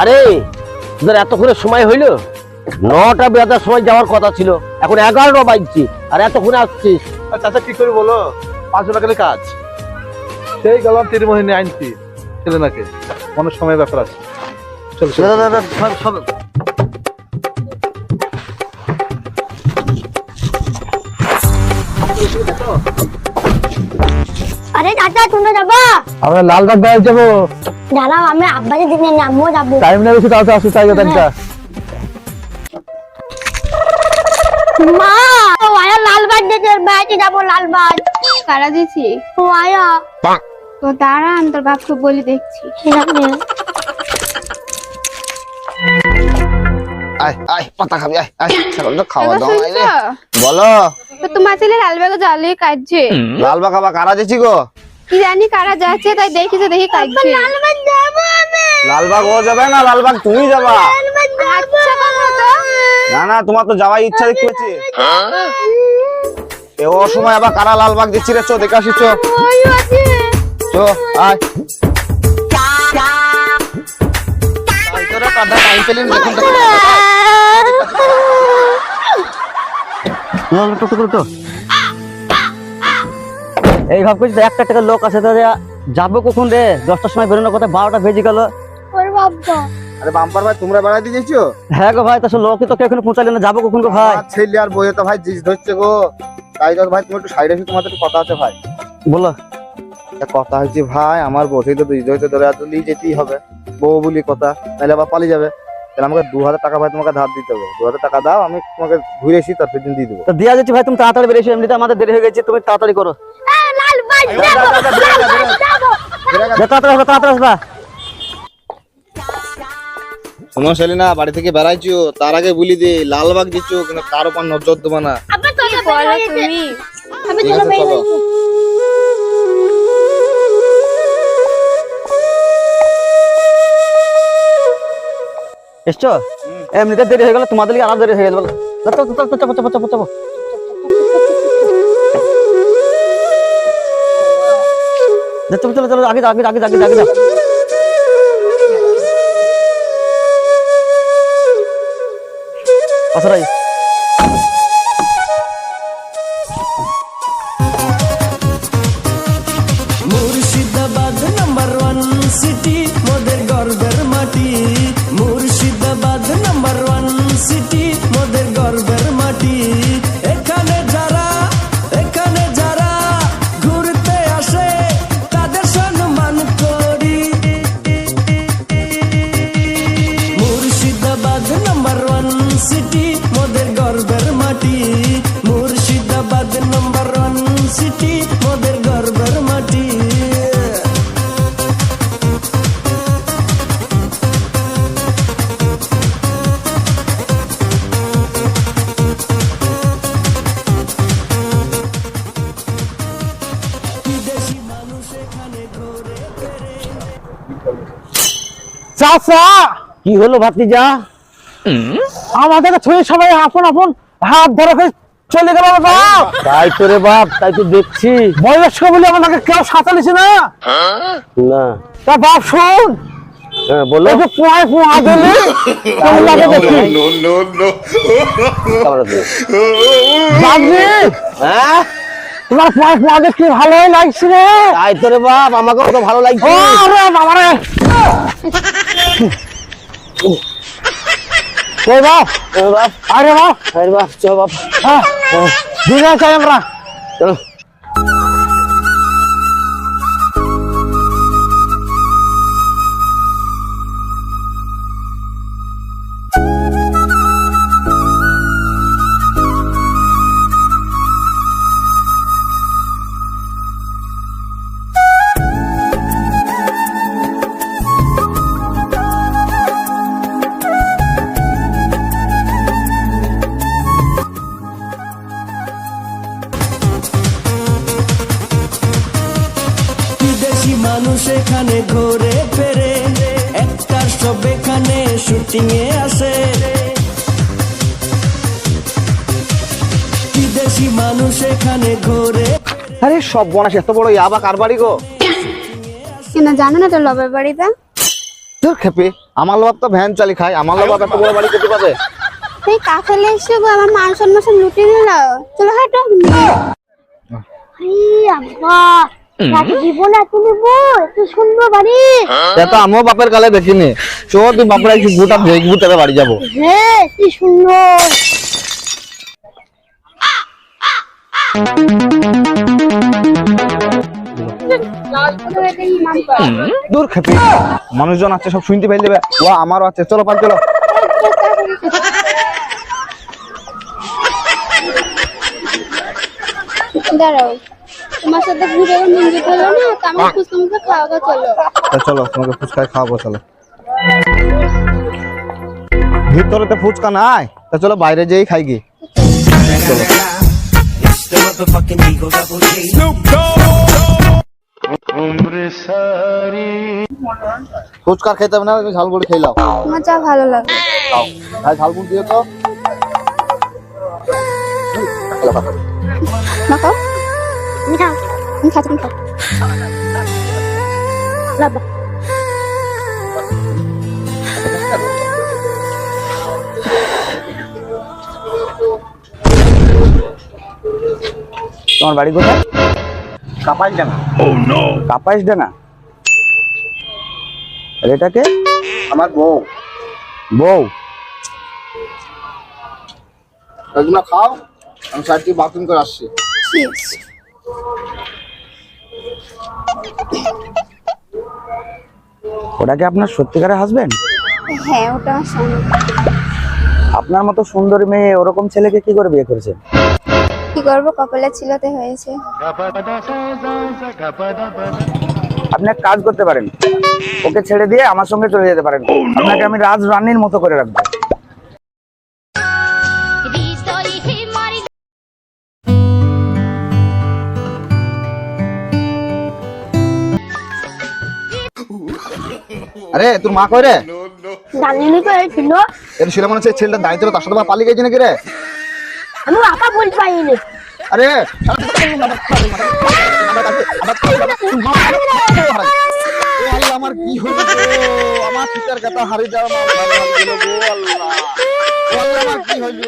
আরে তোদের এতক্ষণে সময় হইল? নটা বেলার সময় যাওয়ার কথা ছিল। এখন এগারোটা বাজছে আর এতক্ষণে আসছিস। চাচা কি করে বলো? পাঁচশো টাকা দিয়ে কাজ। সেই গেলাম তিন তিরমোহিনী আনছি ছেলে নাকি? অনেক সময় ব্যাপার আছে। চল চল। না, না, না, সব সব। আরে চাচা তোমরা যাবা? আমরা লালবাগ বাইরে যাব। দাঁড়াও আমি আব্বাকে দিনে নামবো যাব। টাইম না বেশি তাড়াতাড়ি আসতে চাই টাইমটা মা ও আয়া লালবাগ যেতে বাইরে যাব লালবাগ। কারা দিছি ও আয়া তো দাঁড়ান তোর বাপকে বলি দেখছি। আয় আয় পাতা খাবি আয় আয় এখন তো খাওয়া এবার দাওয়া নাই রে। শুনছো? বলো। তো তোমার ছেলে লালবাগে জালে কাটছে লালবাগ আবার কারা দিছি গো? কি জানি কারা যাচ্ছে তাই দেখি তো দেখি আমি লালবাগ ও যাবে না? লালবাগ তুমি যাবা। আচ্ছা না না তোমার তো যাওয়ার ইচ্ছা দেখতে পাচ্ছি এ ও সময় আবার কারা লালবাগ দিচ্ছি রে? চো দেখে আসি চো। চো আয়। এই ভাব করছি তো। একটা টাকা লোক আছে তো যাব কখন রে? দশটার সময় বেরোনোর কথা বারোটা বেজে গেল। বাবা। আরে বাম্পার ভাই তোমরা হ্যাঁ গো ভাই এখানে পৌঁছালে না যাব কখন গো ভাই? ছেলে আর বইয়ে তো ভাই জিজ ধরছে গো। তাই তো ভাই তুমি একটু সাইড এসে তোমাদের একটু কথা আছে ভাই। বলো। কথা হচ্ছে ভাই আমার বসেই তো ধরে নিয়ে যেতেই হবে। বউ বলি কথা নাহলে আবার পালিয়ে যাবে। তাহলে আমাকে দু হাজার টাকা ভাই তোমাকে ধার দিতে হবে। দু হাজার টাকা দাও আমি তোমাকে ঘুরে এসি তার সেদিন দিয়ে দেবো। তো দিয়া যাচ্ছে ভাই তুমি তাড়াতাড়ি বেরিয়েছো এমনিতে আমাদের দেরি হয়ে গেছে তুমি তাড়াতাড়ি করো। তাড়াতাড়ি আসবা তাড়াতাড়ি আসবা। শোনো সেলিনা বাড়ি থেকে বেড়াইছো তার আগে বলি দে লালবাগ দিচ্ছ কিন্তু তার উপর নজর দেবো না। তুমি? আমি ঠিক আছে চলো। এসছো? এমনিতে দেরি হয়ে গেল তোমাদের লিগে আরও দেরি হয়ে গেল চাপো চাপো চাপো চাপো চাপো চাপো চলো চলো চলো আগে আগে আগে আগে আগে যাও। আসরাই চাচা কি হলো ভাতিজা? আমাদেরকে ছুঁয়ে সবাই আপন আপন হাত ধরে চলে গেল বাবা। তাই তো রে বাপ তাই তো দেখছি। বয়স্ক বলে আমাদেরকে কেউ সাঁতালিছে না। না। তা বাপ শুন। হ্যাঁ বলো। যে পোয়ায় পোয়া দিলে কেমন লাগে দেখি। কেমন আছো? বাবজি হ্যাঁ? তোমার পোয়া ভালোই লাগছে রে। তাই তো রে বাপ আমাকেও তো ভালো লাগছে। ও রে বাবা রে ওই বাপ। ওই বাপ। আরে বাপ। আরে বাপ চল বাপ। হ্যাঁ। দিনে চাই আমরা। চলো। এখানে ঘোরে ফেরে একটার সব এখানে শুটিং এ আসে বিদেশি মানুষ এখানে ঘোরে? আরে সব বনাস এত বড় ইয়াবা কার বাড়ি গো? কেন জানো না তোর লবের বাড়িতে তো তোর খেপে। আমার বাপ তো ভ্যান চালি খায় আমার বাপ এত বড় বাড়ি করতে পারে সেই কাছে এসে গো আমার মান সম্মান সব লুটে নিল। চলো হাঁটো এই আব্বা। জীবন এত এত সুন্দর বাড়ি। তো আমিও বাপের কালে দেখিনি। চো তুই বাপরা একটু গোটা দেখব তবে বাড়ি যাব। হ্যাঁ কি সুন্দর। দূর খেপে মানুষজন আছে সব শুনতে পেয়ে যাবে। ও আমারও আছে। চলো পাল চলো। দাঁড়াও। তোমার সাথে ঘুরে নিয়ে হলো না তো আমার ফুচকা মুখে খাওয়া দাওয়া চলো চলো তোমাকে ফুচকায় খাওয়াবো চলো। ভিতরে তো ফুচকা নাই তা চলো বাইরে যেই খাই গিয়ে। চলো। ফুচকা খেতে হবে না তুমি ঝালমুড়ি খেয়ে নাও। তোমার যা ভালো লাগে। ভাই ঝালমুড়ি দিয়ে তো তুমি খাও তুমি খাও। তুমি খাও বাবা তোমার বাড়ি কোথায়? কাপাইশ ডানা কাপাইশ ডানা আর এটাকে আমার বউ। বউ। এগুলো খাও আমি সাইডটি বাথরুম করে আসছি। Cheers. ওটা কি আপনার সত্যিকারের হাজবেন্ড হ্যাঁ ওটা আমার স্বামী। আপনার মতো সুন্দরী মেয়ে ওরকম ছেলেকে কি করে বিয়ে করেছেন? কি করব? কপালে ছিলতে হয়েছে। আপনি এক কাজ করতে পারেন। ওকে ছেড়ে দিয়ে আমার সঙ্গে চলে যেতে পারেন। আপনাকে আমি রাজ রানীর মতো করে রাখব। আরে তোর মা কই রে? জানিনি তো এই ছিল। এর ছেলে মনে হচ্ছে ছেলেটা দাঁড়িয়ে তার সাথে পালিয়ে গেছে নাকি রে? আমি আপা বলতে পারিনি। আরে আমার কি হইল গো? আমার ফিতার কথা হারিয়ে যাওয়া আমার লাগল গো আল্লাহ আমার কি হইল?